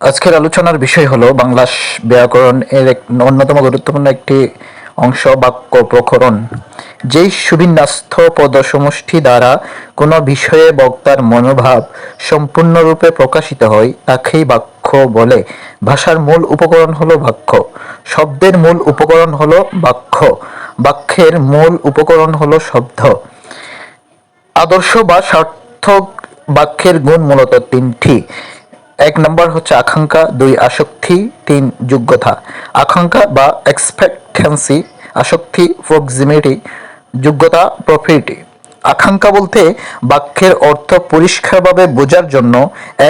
আজকের আলোচনার বিষয় হলো বাংলা ব্যাকরণ এর এক অন্যতম গুরুত্বপূর্ণ একটি অংশ, বাক্য প্রকরণ, যেই সুবিন্যস্ত পদসমষ্টি দ্বারা কোনো বিষয়ে বক্তার মনোভাব সম্পূর্ণরূপে প্রকাশিত হয়, তাকেই বাক্য বলে। ভাষার মূল উপকরণ হলো বাক্য। শব্দের মূল উপকরণ হলো বাক্য। বাক্যের মূল উপকরণ হলো শব্দ। আদর্শ বা সার্থক বাক্যের গুণ মূলত তিনটি। এক নম্বর হচ্ছে আকাঙ্ক্ষা, দুই আসক্তি, তিন যোগ্যতা। আকাঙ্ক্ষা বা এক্সপেক্টেন্সি আসক্তি প্রক্সিমিটি যোগ্যতা প্রফিটি আকাঙ্ক্ষা বলতে বাক্যের অর্থ পরিষ্কারভাবে বোঝার জন্য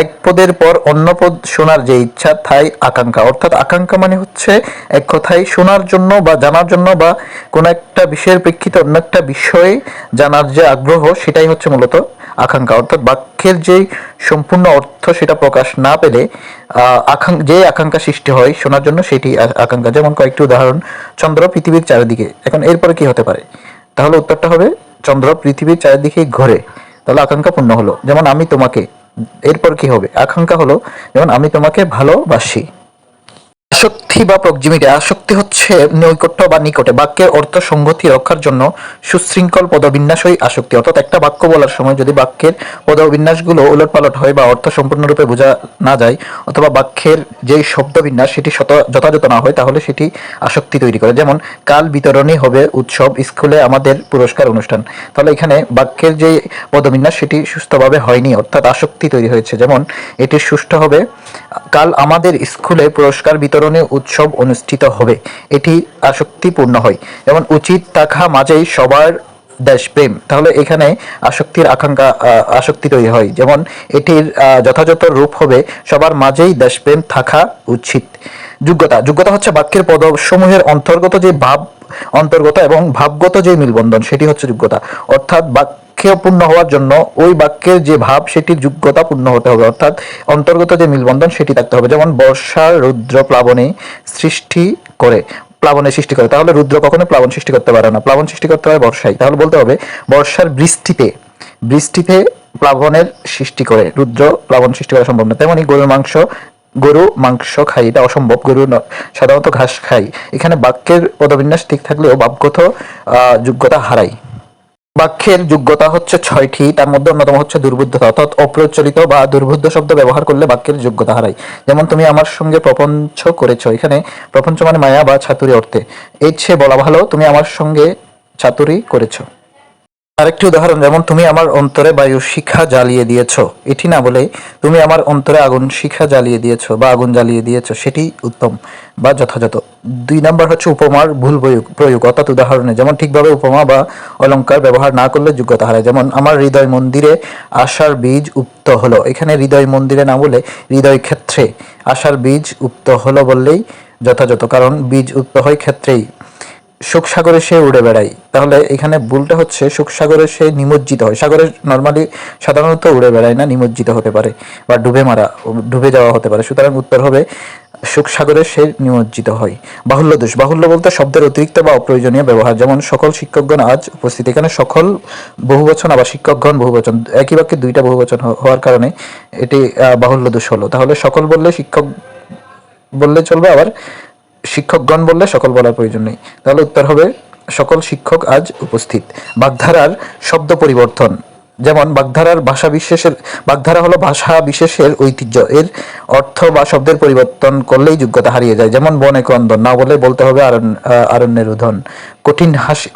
এক পদের পর অন্য পদ শোনার যে ইচ্ছা, তাই আকাঙ্ক্ষা। অর্থাৎ আকাঙ্ক্ষা মানে হচ্ছে এক কথায় শোনার জন্য বা জানার জন্য বা কোনো একটা বিষয়ের প্রেক্ষিতে অন্য একটা বিষয়ে জানার যে আগ্রহ, সেটাই হচ্ছে মূলত আকাঙ্ক্ষা। অর্থাৎ বাক্যের যে সম্পূর্ণ অর্থ, সেটা প্রকাশ না পেলে আকাঙ্ক্ষা যে আকাঙ্ক্ষা সৃষ্টি হয় শোনার জন্য, সেটি আকাঙ্ক্ষা। যেমন কয়েকটি উদাহরণ, চন্দ্র পৃথিবীর চারিদিকে। এখন এরপরে কি হতে পারে? তাহলে উত্তরটা হবে চন্দ্র পৃথিবীর চারিদিকে ঘরে, তাহলে আকাঙ্ক্ষা পূর্ণ হলো। যেমন আমি তোমাকে, এরপর কি হবে? আকাঙ্ক্ষা হলো, যেমন আমি তোমাকে ভালোবাসি। আসক্তি বা প্রক্সিমিটি আসক্তি হচ্ছে নৈকট্য বা নিকটে। বাক্যের অর্থ সংগতি রক্ষার জন্য সুশৃঙ্খল পদবিন্যাসই আসক্তি। অর্থাৎ একটা বাক্য বলার সময় যদি বাক্যের পদবিন্যাসগুলো উলটপালট হয় বা অর্থ সম্পূর্ণরূপে বোঝা না যায়, অথবা বাক্যের যেই শব্দবিন্যাস সেটি যথাযথ না হয়, তাহলে সেটি আসক্তি তৈরি করে। যেমন, কাল বিতরণী হবে উৎসব, স্কুলে আমাদের পুরস্কার অনুষ্ঠান। তাহলে এখানে বাক্যের যে পদবিন্যাস সেটি সুস্থভাবে হয়নি, অর্থাৎ আসক্তি তৈরি হয়েছে। যেমন, এটি সুষ্ঠু হবে, কাল আমাদের স্কুলে পুরস্কার বিতরণী উৎসব অনুষ্ঠিত হবে। এটি আসক্তিপূর্ণ হয়। যেমন উচিত থাকা মাঝেই সবার দেশপ্রেম। তাহলে এখানে আসক্তির আকাঙ্ক্ষা আসক্তি তৈরি হয়। যেমন এটির যথাযথ রূপ হবে সবার মাঝেই দেশপ্রেম থাকা উচিত। যোগ্যতা। যোগ্যতা হচ্ছে বাক্যের পদসমূহের অন্তর্গত যে ভাব, অন্তর্গত এবং ভাবগত যে মিলবন্ধন, সেটি হচ্ছে যোগ্যতা। অর্থাৎ বাক্য পূর্ণ হওয়ার জন্য ওই বাক্যের যে ভাব, সেটির যোগ্যতা পূর্ণ হতে হবে। অর্থাৎ অন্তর্গত যে মিলবন্ধন, সেটি থাকতে হবে। যেমন বর্ষার রুদ্র প্লাবনে সৃষ্টি করে প্লাবনের সৃষ্টি করে। তাহলে রুদ্র কখনো প্লাবন সৃষ্টি করতে পারে না। প্লাবন সৃষ্টি করতে পারে বর্ষায়। তাহলে বলতে হবে, বর্ষার বৃষ্টিতে বৃষ্টিতে প্লাবনের সৃষ্টি করে, রুদ্র প্লাবন সৃষ্টি করা সম্ভব না। তেমনি গরুর মাংস গরু, মাংস খাই, এটা অসম্ভব। গরু সাধারণত ঘাস খাই। এখানে বাক্যের পদবিন্যাস ঠিক থাকলেও বাক্যত যোগ্যতা হারায় বাক্যের যোগ্যতা হচ্ছে ছয়টি, তার মধ্যে অন্যতম হচ্ছে দুর্বুদ্ধতা অর্থাৎ অপ্রচলিত বা দুর্বুদ্ধ শব্দ ব্যবহার করলে বাক্যের যোগ্যতা হারায় যেমন তুমি আমার সঙ্গে প্রপঞ্চ করেছ, এখানে প্রপঞ্চ মানে মায়া বা ছাতুরি অর্থে। এর চেয়ে বলা ভালো, তুমি আমার সঙ্গে ছাতুরি করেছ। আরেকটি উদাহরণ, যেমন তুমি আমার অন্তরে বায়ু শিখা জ্বালিয়ে দিয়েছ। এটি না বলে তুমি আমার অন্তরে আগুন শিখা জ্বালিয়ে দিয়েছ বা আগুন জ্বালিয়ে দিয়েছ, সেটি উত্তম বা যথাযথ। দুই নাম্বার হচ্ছে উপমার ভুল প্রয়োগ অর্থাৎ উদাহরণে, যেমন ঠিকভাবে উপমা বা অলঙ্কার ব্যবহার না করলে যোগ্যতা হারায়। যেমন, আমার হৃদয় মন্দিরে আশার বীজ উক্ত হলো। এখানে হৃদয় মন্দিরে না বলে হৃদয় ক্ষেত্রে আশার বীজ উক্ত হলো বললেই যথাযথ, কারণ বীজ উক্ত হয় ক্ষেত্রেই। সুখ সাগরে সে উড়ে বেড়ায়। তাহলে এখানে ভুলটা হচ্ছে সুখ সাগরে সে নিমজ্জিত হয়। সাগরে নর্মালি সাধারণত উড়ে বেড়ায় না, নিমজ্জিত হতে পারে বা ডুবে মারা, ডুবে যাওয়া হতে পারে। সুতরাং উত্তর হবে সুখ সাগরে সে নিমজ্জিত হয়। বাহুল্য দোষ বাহুল্য বলতে শব্দের অতিরিক্ত বা অপ্রয়োজনীয় ব্যবহার। যেমন সকল শিক্ষকগণ আজ উপস্থিত। এখানে সকল বহুবচন আবার শিক্ষকগণ বহুবচন। একই বাক্যে দুইটা বহুবচন হওয়ার কারণে এটি বাহুল্য দোষ হলো। তাহলে সকল বললে শিক্ষক বললে চলবে, আবার শিক্ষকগণ বললে সকল বলার প্রয়োজন নেই। তাহলে উত্তর হবে সকল শিক্ষক আজ উপস্থিত। বাগধারার শব্দ পরিবর্তন। যেমন বাগধারার ভাষা বিশেষের বাগধারা হলো ভাষা বিশেষের ঐতিহ্য। এর অর্থ বা শব্দের পরিবর্তন করলেই যোগ্যতা হারিয়ে যায়। যেমন বনে ক্রন্দন না বলে বলতে হবে আরণ্যের উধন কঠিন হাসি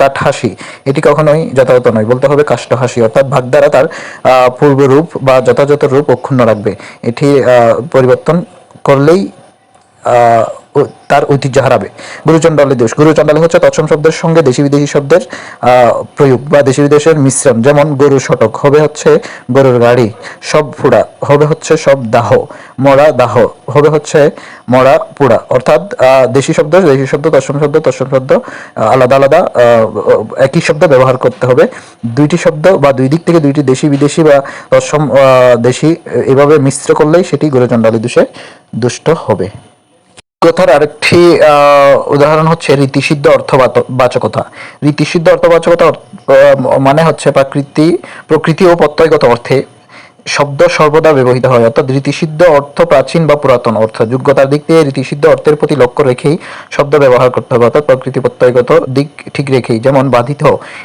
কাঠ হাসি এটি কখনোই যথাযথ নয়। বলতে হবে কাষ্ঠ হাসি অর্থাৎ বাগধারা তার আহ, পূর্বরূপ বা যথাযথ রূপ অক্ষুণ্ণ রাখবে। এটি পরিবর্তন করলেই তার ঐতিহ্য হারাবে। গুরুচণ্ডালী দোষ। গুরুচণ্ডালী হচ্ছে তৎসম শব্দের সঙ্গে দেশি বিদেশি শব্দের প্রয়োগ বা দেশি বিদেশের মিশ্রণ। যেমন গরু শটক হবে হচ্ছে গরুর গাড়ি, সব ফুড়া হবে হচ্ছে সব দাহ, মরা দাহ হবে হচ্ছে মরা পুড়া। অর্থাৎ দেশি শব্দ দেশি শব্দ, তৎসম শব্দ তৎসম শব্দ আলাদা আলাদা একই শব্দ ব্যবহার করতে হবে। দুইটি শব্দ বা দুই দিক থেকে দুইটি দেশি বিদেশি বা তৎসম দেশি, এভাবে মিশ্র করলেই সেটি গুরুচণ্ডালী দোষে দুষ্ট হবে। কথার আরেকটি উদাহরণ হচ্ছে রীতিসিদ্ধ অর্থবাচকতা। রীতিসিদ্ধ অর্থবাচকতা মানে হচ্ছে প্রকৃতি প্রকৃতি ও প্রত্যয়গত অর্থে শব্দ সর্বদা ব্যবহৃত হয়। অর্থাৎ রীতিসিদ্ধ অর্থ প্রাচীন বা পুরাতন অর্থ। যোগ্যতার দিক দিয়ে রীতিসিদ্ধ অর্থের প্রতি লক্ষ্য রেখেই শব্দ ব্যবহার করতে হবে। অর্থাৎ প্রকৃতি প্রত্যয়গত দিক ঠিক রেখেই। যেমন বাধিত,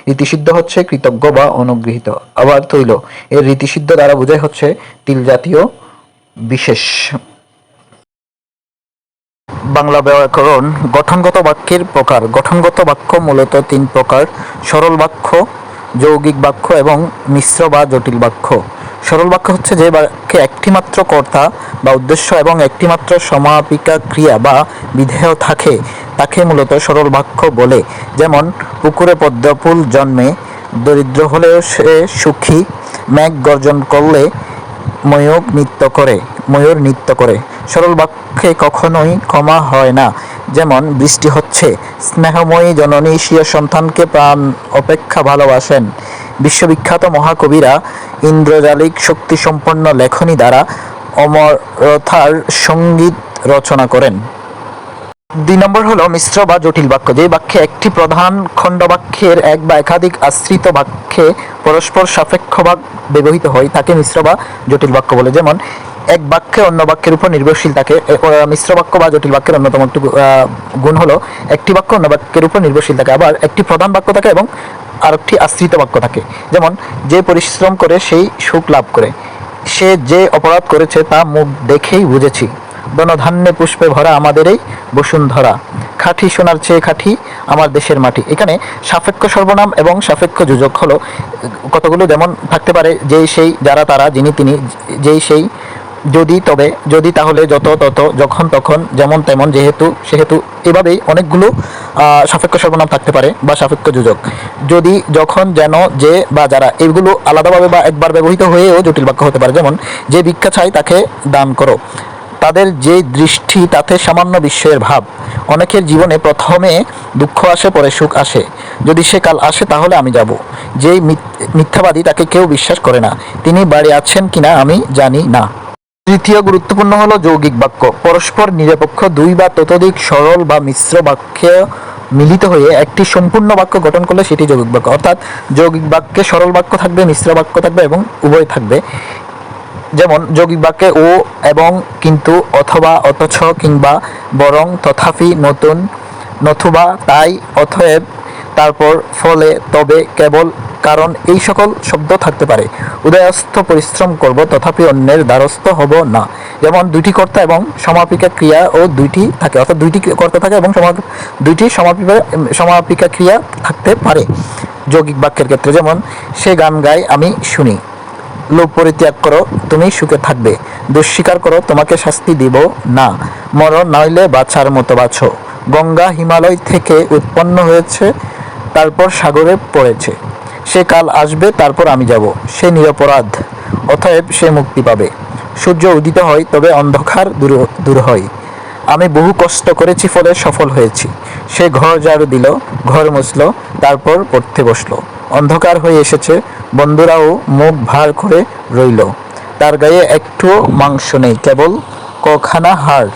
রীতিসিদ্ধ হচ্ছে কৃতজ্ঞ বা অনুগৃহীত। আবার তৈল, এর রীতিসিদ্ধ দ্বারা বোঝায় হচ্ছে তিল জাতীয় বিশেষ। বাংলা ব্যাকরণ, গঠনগত বাক্যের প্রকার। গঠনগত বাক্য মূলত তিন প্রকার, সরল বাক্য, যৌগিক বাক্য এবং মিশ্র বা জটিল বাক্য। সরল বাক্য হচ্ছে যে বাক্যে একটিমাত্র কর্তা বা উদ্দেশ্য এবং একটিমাত্র সমাপিকা ক্রিয়া বা বিধেয় থাকে, তাকে মূলত সরল বাক্য বলে। যেমন, পুকুরে পদ্মফুল জন্মে, দরিদ্র হলেও সে সুখী ম্যাঘ গর্জন করলে ময়ূর নৃত্য করে, ময়ূর নৃত্য করে। সরল বাক্যে কখনোই ক্ষমা হয় না। যেমন, বৃষ্টি হচ্ছে, স্নেহময়ী জননী স্বীয় সন্তানকে প্রাণ অপেক্ষা ভালোবাসেন। বিশ্ববিখ্যাত মহাকবিরা ইন্দ্রজালিক শক্তিসম্পন্ন লেখনী দ্বারা অমরতার সংগীত রচনা করেন। দুই নম্বর হলো মিশ্র বা জটিল বাক্য। যে বাক্যে একটি প্রধান খণ্ড বাক্যের এক বা একাধিক আশ্রিত বাক্যে পরস্পর সাপেক্ষ ভাগ ব্যবহৃত হয়, তাকে মিশ্র বা জটিল বাক্য বলে। যেমন এক বাক্যে অন্য বাক্যের উপর নির্ভরশীল থাকে। মিশ্র বাক্য বা জটিল বাক্যের অন্যতম একটি গুণ হলো একটি বাক্য অন্য বাক্যের উপর নির্ভরশীল থাকে। আবার একটি প্রধান বাক্য থাকে এবং আরেকটি আশ্রিত বাক্য থাকে। যেমন, যে পরিশ্রম করে সেই সুখ লাভ করে। সে যে অপরাধ করেছে তা মুখ দেখেই বুঝেছি। বনধান্যে পুষ্পে ভরা আমাদের এই বসুন্ধরা। খাঁটি সোনার চেয়ে খাঁটি আমার দেশের মাটি। এখানে সাপেক্ষ সর্বনাম এবং সাপেক্ষ যোজক হলো, কতগুলো যেমন থাকতে পারে, যেই সেই যারা তারা, যিনি তিনি, যেই সেই যদি, তবে যদি তাহলে যত, তত, যখন, তখন, যেমন তেমন, যেহেতু, সেহেতু এভাবেই অনেকগুলো সাপেক্ষ সর্বনাম থাকতে পারে বা সাপেক্ষ যোজক। যদি, যখন, যেন, যে বা যারা, এগুলো আলাদাভাবে বা একবার ব্যবহৃত হয়েও জটিল বাক্য হতে পারে। যেমন, যে ভিক্ষা চাই তাকে দান করো। তাদের যে দৃষ্টি, তাতে সামান্য বিস্ময়ের ভাব। অনেকের জীবনে প্রথমে দুঃখ আসে, পরে সুখ আসে। যদি সে কাল আসে, তাহলে আমি যাব। যেই মিথ্যাবাদী তাকে কেউ বিশ্বাস করে না। তিনি বাড়ি আছেন কিনা, আমি জানি না। তৃতীয় গুরুত্বপূর্ণ হলো যৌগিক বাক্য। পরস্পর নিরপেক্ষ দুই বা ততোধিক সরল বা মিশ্র বাক্য মিলিত হয়ে একটি সম্পূর্ণ বাক্য গঠন করলে সেটি যৌগিক বাক্য। অর্থাৎ যৌগিক বাক্যে সরল বাক্য থাকবে, মিশ্র বাক্য থাকবে এবং উভয় থাকবে। যেমন, যৌগিক বাক্যে ও এবং কিন্তু অথবা অথচ কিংবা বরং তথাপি নতুন নথুবা তাই, অথয়েব, তারপর ফলে, তবে, কেবল কারণ এই সকল শব্দ থাকতে পারে। উদয়স্থ পরিশ্রম করব, তথাপি অন্যের দ্বারস্থ হব না। যেমন দুইটি কর্তা এবং সমাপিকা ক্রিয়া ও দুইটি থাকে, অর্থাৎ দুইটি কর্তা থাকে এবং দুইটি সমাপিকা সমাপিকা ক্রিয়া থাকতে পারে যৌগিক বাক্যের ক্ষেত্রে। যেমন, সে গান গায়, আমি শুনি। লোভ পরিত্যাগ করো, তুমি সুখে থাকবে। দুঃস্বীকার করো, তোমাকে শাস্তি দিব না। মরণ নইলে বাছার মতো বাছো। গঙ্গা হিমালয় থেকে উৎপন্ন হয়েছে, তারপর সাগরে পড়েছে। সে কাল আসবে, তারপর আমি যাব। সে নিরপরাধ, অতএব সে মুক্তি পাবে। সূর্য উদিত হয়, তবে অন্ধকার দূর দূর হয়। আমি বহু কষ্ট করেছি, ফলে সফল হয়েছি। সে ঘর ঝাড়ু দিল, ঘর মুছলো, তারপর পড়তে বসল। অন্ধকার হয়ে এসেছে, বন্ধুরাও মুখ ভার করে রইল। তার গায়ে একটুও মাংস নেই, কেবল কখানা হাড়।